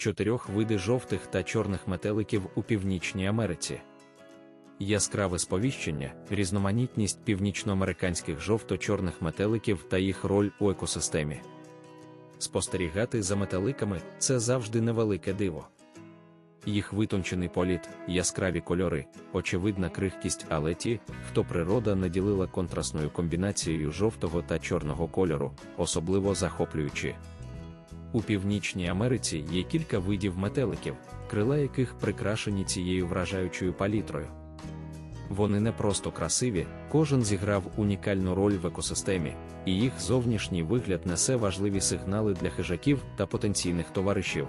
чотирьох види жовтих та чорних метеликів у Північній Америці. Яскраве сповіщення, різноманітність північноамериканських жовто-чорних метеликів та їх роль у екосистемі. Спостерігати за метеликами це завжди невелике диво. Їх витончений політ, яскраві кольори, очевидна крихкість, але ті, хто природа наділила контрастною комбінацією жовтого та чорного кольору, особливо захоплюючі. У Північній Америці є кілька видів метеликів, крила яких прикрашені цією вражаючою палітрою. Вони не просто красиві, кожен зіграв унікальну роль в екосистемі, і їх зовнішній вигляд несе важливі сигнали для хижаків та потенційних товаришів.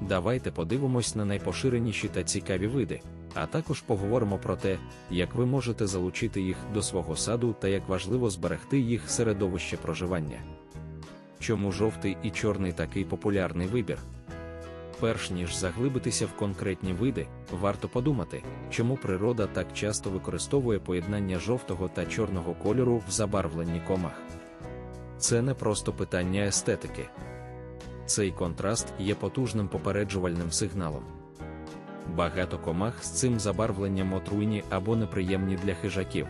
Давайте подивимось на найпоширеніші та цікаві види, а також поговоримо про те, як ви можете залучити їх до свого саду та як важливо зберегти їх середовище проживання. Чому жовтий і чорний такий популярний вибір? Перш ніж заглибитися в конкретні види, варто подумати, чому природа так часто використовує поєднання жовтого та чорного кольору в забарвленні комах. Це не просто питання естетики. Цей контраст є потужним попереджувальним сигналом. Багато комах з цим забарвленням отруйні або неприємні для хижаків.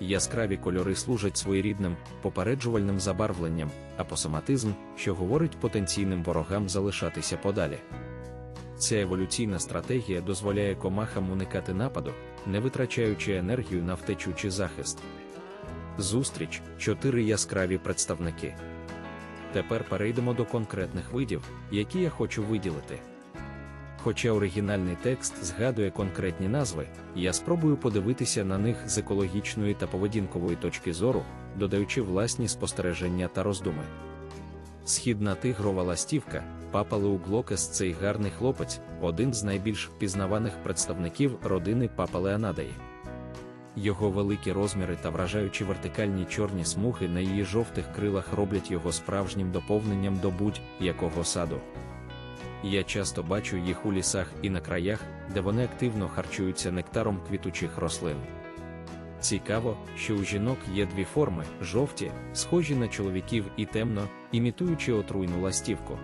Яскраві кольори служать своєрідним попереджувальним забарвленням, апосоматизм, що говорить потенційним ворогам залишатися подалі. Ця еволюційна стратегія дозволяє комахам уникати нападу, не витрачаючи енергію на втечу чи захист. Зустріч чотири яскраві представники. Тепер перейдемо до конкретних видів, які я хочу виділити. Хоча оригінальний текст згадує конкретні назви, я спробую подивитися на них з екологічної та поведінкової точки зору, додаючи власні спостереження та роздуми. Східна тигрова ластівка, Папалеуглокес цей гарний хлопець, один з найбільш впізнаваних представників родини Папалеанадаї. Його великі розміри та вражаючі вертикальні чорні смуги на її жовтих крилах роблять його справжнім доповненням до будь-якого саду. Я часто бачу їх у лісах і на краях, де вони активно харчуються нектаром квітучих рослин. Цікаво, що у жінок є дві форми жовті, схожі на чоловіків і темно, імітуючи отруйну ластівку.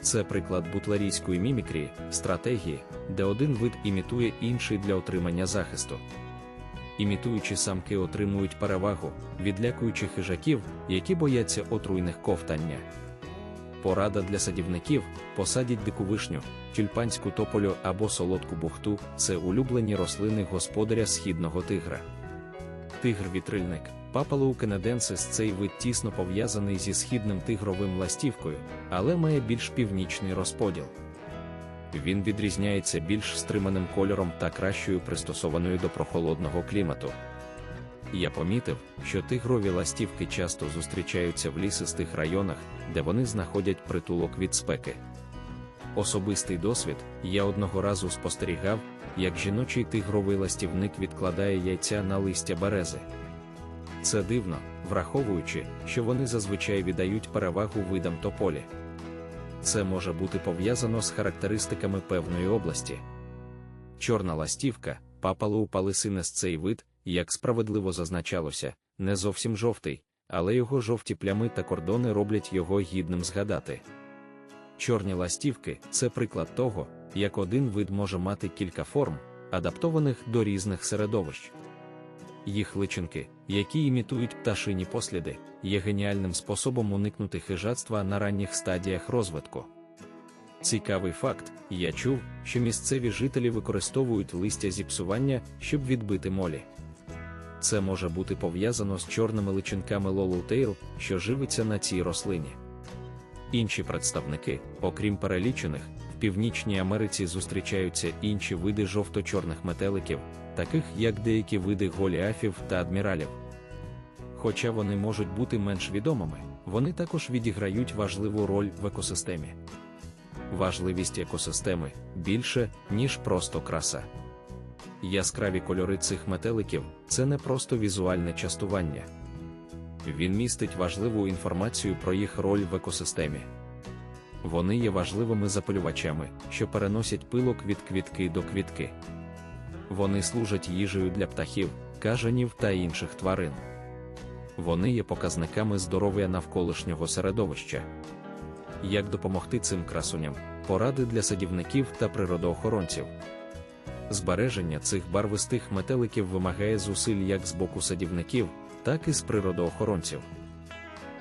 Це приклад бутлерійської мімікрії, стратегії, де один вид імітує інший для отримання захисту. Імітуючі самки отримують перевагу, відлякуючи хижаків, які бояться отруйних ковтання. Порада для садівників: посадіть дику вишню, тюльпанську тополю або солодку бухту це улюблені рослини господаря східного тигра. Тигр-вітрильник, Папалу кенеденсис цей вид тісно пов'язаний зі східним тигровим ластівкою, але має більш північний розподіл. Він відрізняється більш стриманим кольором та кращою пристосованою до прохолодного клімату. Я помітив, що тигрові ластівки часто зустрічаються в лісистих районах, де вони знаходять притулок від спеки. Особистий досвід я одного разу спостерігав, як жіночий тигровий ластівник відкладає яйця на листя берези. Це дивно, враховуючи, що вони зазвичай віддають перевагу видам тополі. Це може бути пов'язано з характеристиками певної області. Чорна ластівка, папалу палисинес цей вид, як справедливо зазначалося, не зовсім жовтий, але його жовті плями та кордони роблять його гідним згадати. Чорні ластівки це приклад того, як один вид може мати кілька форм, адаптованих до різних середовищ. Їх личинки, які імітують пташині посліди, є геніальним способом уникнути хижацтва на ранніх стадіях розвитку. Цікавий факт: я чув, що місцеві жителі використовують листя зіпсування, щоб відбити молі. Це може бути пов'язано з чорними личинками лолутейл, що живиться на цій рослині. Інші представники, окрім перелічених, в Північній Америці зустрічаються інші види жовто-чорних метеликів, таких як деякі види голіафів та адміралів. Хоча вони можуть бути менш відомими, вони також відіграють важливу роль в екосистемі. Важливість екосистеми більше, ніж просто краса. Яскраві кольори цих метеликів це не просто візуальне частування. Він містить важливу інформацію про їх роль в екосистемі. Вони є важливими запалювачами, що переносять пилок від квітки до квітки. Вони служать їжею для птахів, кажанів та інших тварин. Вони є показниками здоров'я навколишнього середовища. як допомогти цим красуням, поради для садівників та природоохоронців. Збереження цих барвистих метеликів вимагає зусиль як з боку садівників, так і з природоохоронців.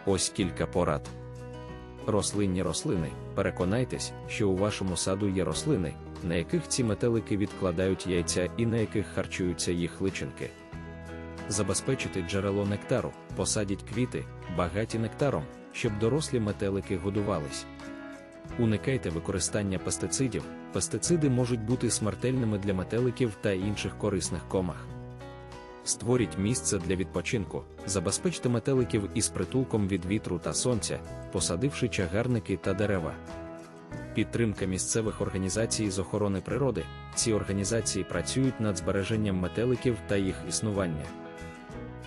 Ось кілька порад. Рослинні рослини. Переконайтесь, що у вашому саду є рослини, на яких ці метелики відкладають яйця і на яких харчуються їх личинки. Забезпечити джерело нектару, посадіть квіти, багаті нектаром, щоб дорослі метелики годувались. Уникайте використання пестицидів. Пестициди можуть бути смертельними для метеликів та інших корисних комах. Створіть місце для відпочинку, забезпечте метеликів із притулком від вітру та сонця, посадивши чагарники та дерева. Підтримка місцевих організацій з охорони природи. Ці організації працюють над збереженням метеликів та їх існування.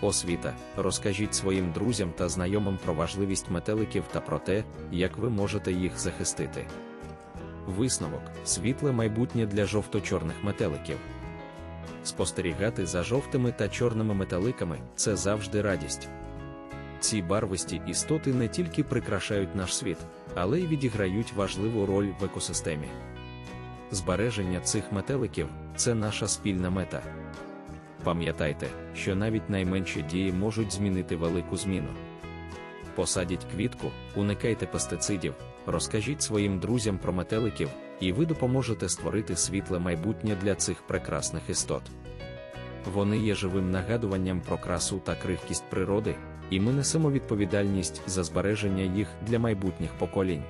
Освіта. Розкажіть своїм друзям та знайомим про важливість метеликів та про те, як ви можете їх захистити. Висновок світле майбутнє для жовто-чорних метеликів. Спостерігати за жовтими та чорними метеликами це завжди радість. Ці барвисті істоти не тільки прикрашають наш світ, але й відіграють важливу роль в екосистемі. Збереження цих метеликів це наша спільна мета. Пам'ятайте, що навіть найменші дії можуть змінити велику зміну. Посадіть квітку, уникайте пестицидів, розкажіть своїм друзям про метеликів, і ви допоможете створити світле майбутнє для цих прекрасних істот. Вони є живим нагадуванням про красу та крихкість природи, і ми несемо відповідальність за збереження їх для майбутніх поколінь.